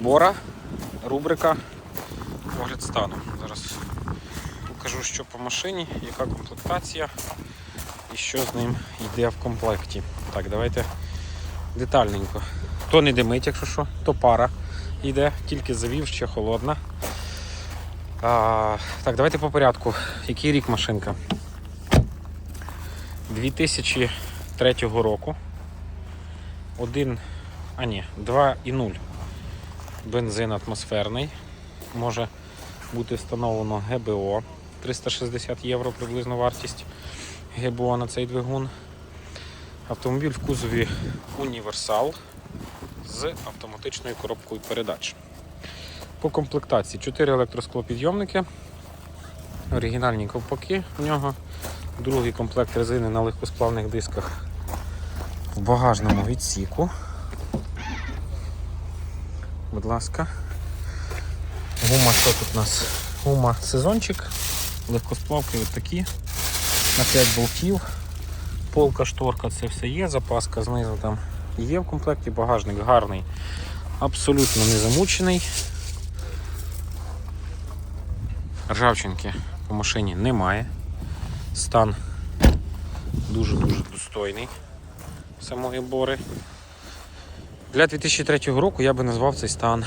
Бора, рубрика Огляд стану. Зараз покажу, що по машині, яка комплектація і що з ним йде в комплекті. Так, давайте детальненько. То не димить, якщо що, то пара йде, тільки завів, ще холодна. А, так, давайте по порядку. Який рік машинка? 2003 року. Один, а ні, 2,0 бензин атмосферний. Може бути встановлено ГБО 360 євро приблизно вартість ГБО на цей двигун. Автомобіль в кузові універсал з автоматичною коробкою передач. По комплектації 4 електросклопідйомники, оригінальні ковпаки в нього, другий комплект резини на легкосплавних дисках в багажному відсіку. Будь ласка. Гума, що тут у нас? Гума сезончик, легкосплавки от такі на 5 болтів. Полка, шторка, це все є, запаска знизу там є в комплекті, багажник гарний, абсолютно не замучений. Ржавчинки по машині немає. Стан дуже-дуже достойний самої бори. Для 2003 року я би назвав цей стан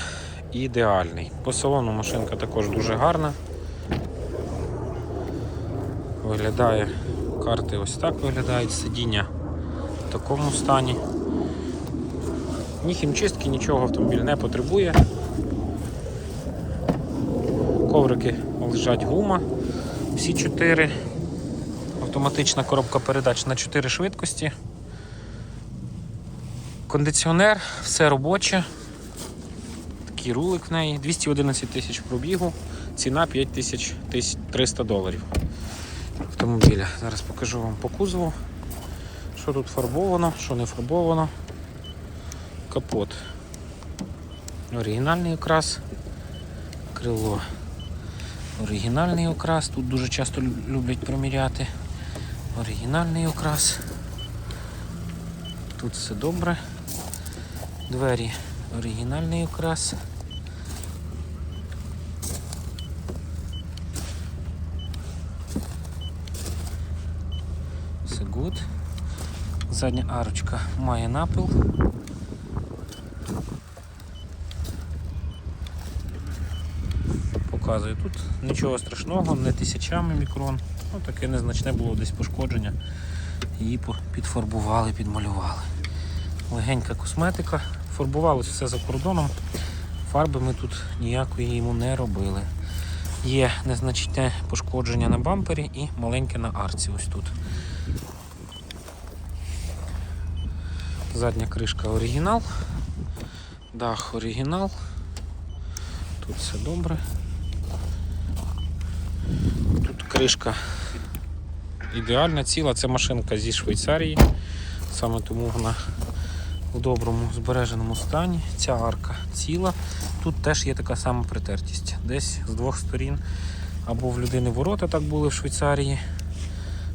ідеальний. По салону машинка також дуже гарна. Виглядає карти ось так виглядають, сидіння в такому стані. Ні хімчистки, нічого автомобіль не потребує. Коврики лежать гума. Всі чотири. Автоматична коробка передач на 4 швидкості. Кондиціонер, все робоче. Такий рулик в неї. 211 тисяч пробігу, ціна 5300 доларів автомобіля. Зараз покажу вам по кузову, що тут фарбовано, що не фарбовано. Капот. Оригінальний окрас. Крило. Оригінальний окрас. Тут дуже часто люблять приміряти. Оригінальний окрас. Тут все добре. Двері оригінальний окрас. Все good. Задня арочка має напил. Показую. Тут нічого страшного, не тисячами мікрон. Ну, таке незначне було десь пошкодження. Її підфарбували, підмалювали. Легенька косметика. Фарбувалось все за кордоном. Фарби ми тут ніякої йому не робили. Є незначне пошкодження на бампері і маленьке на арці ось тут. Задня кришка оригінал. Дах оригінал. Тут все добре. Тут кришка ідеальна ціла. Це машинка зі Швейцарії. Саме тому вона у доброму збереженому стані. Ця арка ціла. Тут теж є така сама притертість. Десь з двох сторін. Або в людини ворота так були в Швейцарії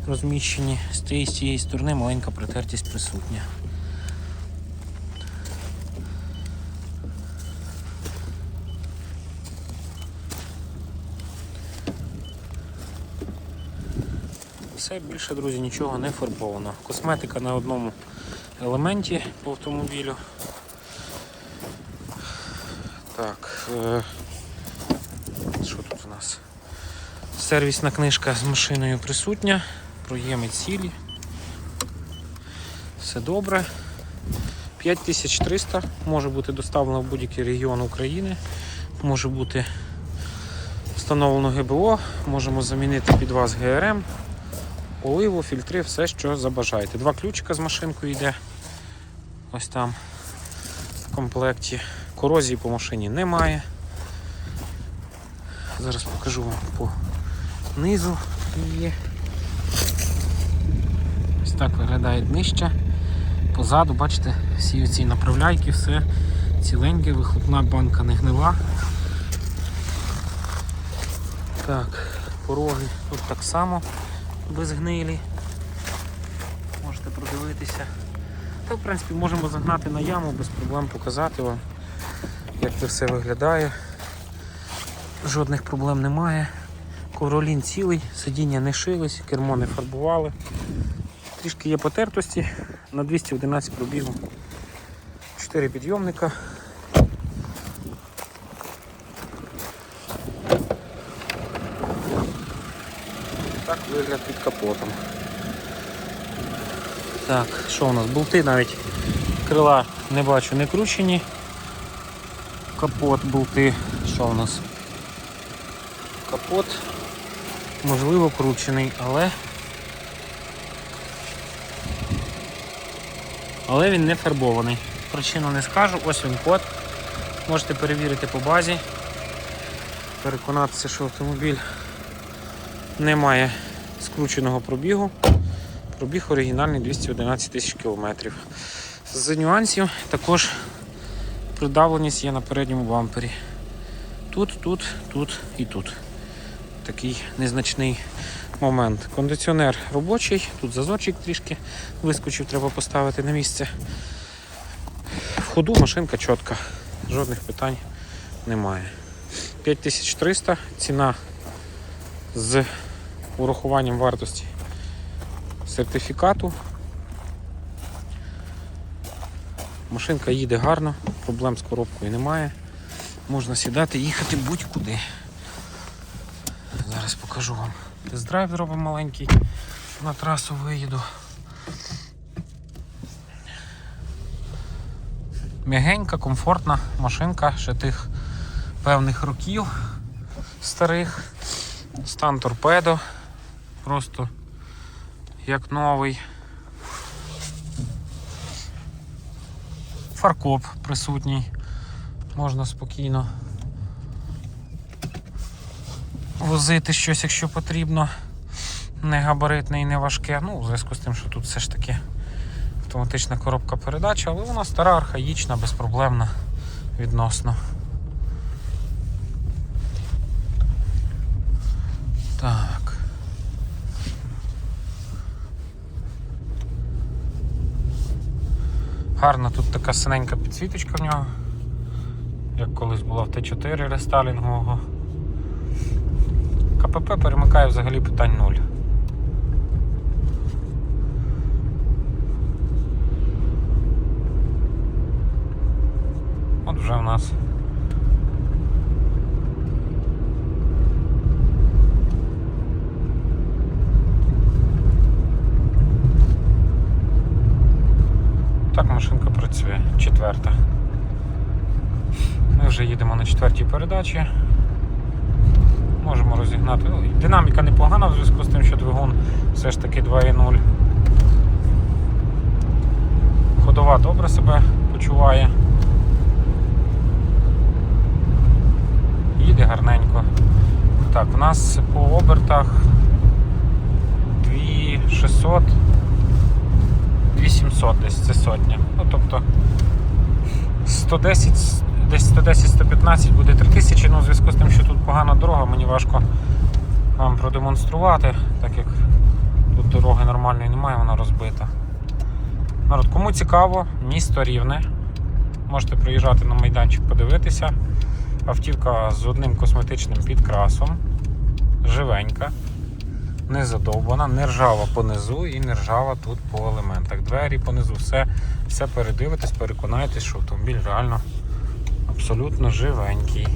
розміщені. З тієї з цієї сторони маленька притертість присутня. Все більше, друзі, нічого не фарбовано. Косметика на одному елементі по автомобілю. Так, е, що тут у нас? Сервісна книжка з машиною присутня, проєми цілі. Все добре. 5300 може бути доставлено в будь-який регіон України, може бути встановлено ГБО, можемо замінити під вас ГРМ, поливу, фільтри, все, що забажаєте. Два ключика з машинкою йде. Ось там в комплекті. Корозії по машині немає. Зараз покажу вам по низу її. Ось так виглядає днище. Позаду, бачите, всі ці направляйки, все ціленьке, вихлопна банка не гнила. Так, пороги тут так само без гнилі. Можете продивитися. Та, в принципі, можемо загнати на яму, без проблем показати вам. як це все виглядає. Жодних проблем немає. Ковролін цілий, сидіння не шились, кермо не фарбували. Трішки є потертості на 211 пробігу. 4 підйомника. Так вигляд під капотом. Так, що у нас? Болти навіть крила не бачу, не кручені. Капот, болти. Що у нас? Капот можливо кручений, але. Але він не фарбований. Причину не скажу, ось він код. Можете перевірити по базі. Переконатися, що автомобіль не має скрученого пробігу. Пробіг оригінальний 211 тисяч кілометрів. З нюансів також придавленість є на передньому бампері. Тут, тут, тут і тут. Такий незначний момент. Кондиціонер робочий, тут зазорчик трішки вискочив, треба поставити на місце. В ходу машинка чітка, жодних питань немає. 5300 ціна з урахуванням вартості сертифікату. Машинка їде гарно, проблем з коробкою немає. Можна сідати і їхати будь-куди. Зараз покажу вам. Тест-драйв зробимо маленький, на трасу виїду. М'ягенька, комфортна машинка ще тих певних років старих. Стан торпедо. Просто як новий. Фаркоп присутній. Можна спокійно возити щось, якщо потрібно. Не габаритне і не важке. Ну, у зв'язку з тим, що тут все ж таки автоматична коробка передач, але вона стара, архаїчна, безпроблемна відносно. Так. Гарна тут така синенька підсвіточка в нього, як колись була в Т4 рестайлінгового. КПП перемикає взагалі питань нуль. От вже в нас Так машинка працює. Четверта. Ми вже їдемо на четвертій передачі. Можемо розігнати. Ну, Динаміка непогана в зв'язку з тим, що двигун все ж таки 2.0. Ходова добре себе почуває. Їде гарненько. Так, у нас по обертах 2600 2700 десь це сотня. Ну, тобто 110, десь 110-115 буде 3000, ну в зв'язку з тим, що тут погана дорога, мені важко вам продемонструвати, так як тут дороги нормальної немає, вона розбита. Народ, кому цікаво, місто рівне. Можете приїжджати на майданчик подивитися. Автівка з одним косметичним підкрасом, живенька не задовбана, не ржава понизу і не ржава тут по елементах. Двері понизу, все, все передивитесь, переконайтесь, що автомобіль реально абсолютно живенький.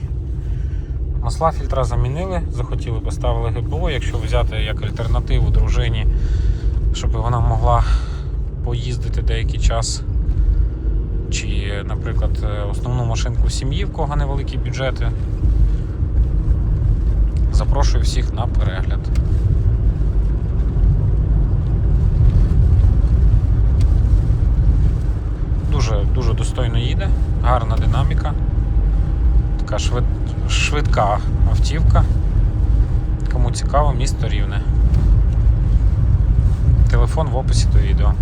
Масла фільтра замінили, захотіли, поставили ГБО, якщо взяти як альтернативу дружині, щоб вона могла поїздити деякий час. Чи, наприклад, е, основну машинку сім'ї, в кого невеликі бюджети. Запрошую всіх на перегляд. Дуже, дуже достойно їде, гарна динаміка, така швид, швидка автівка. Кому цікаво, місто рівне. Телефон в описі до відео.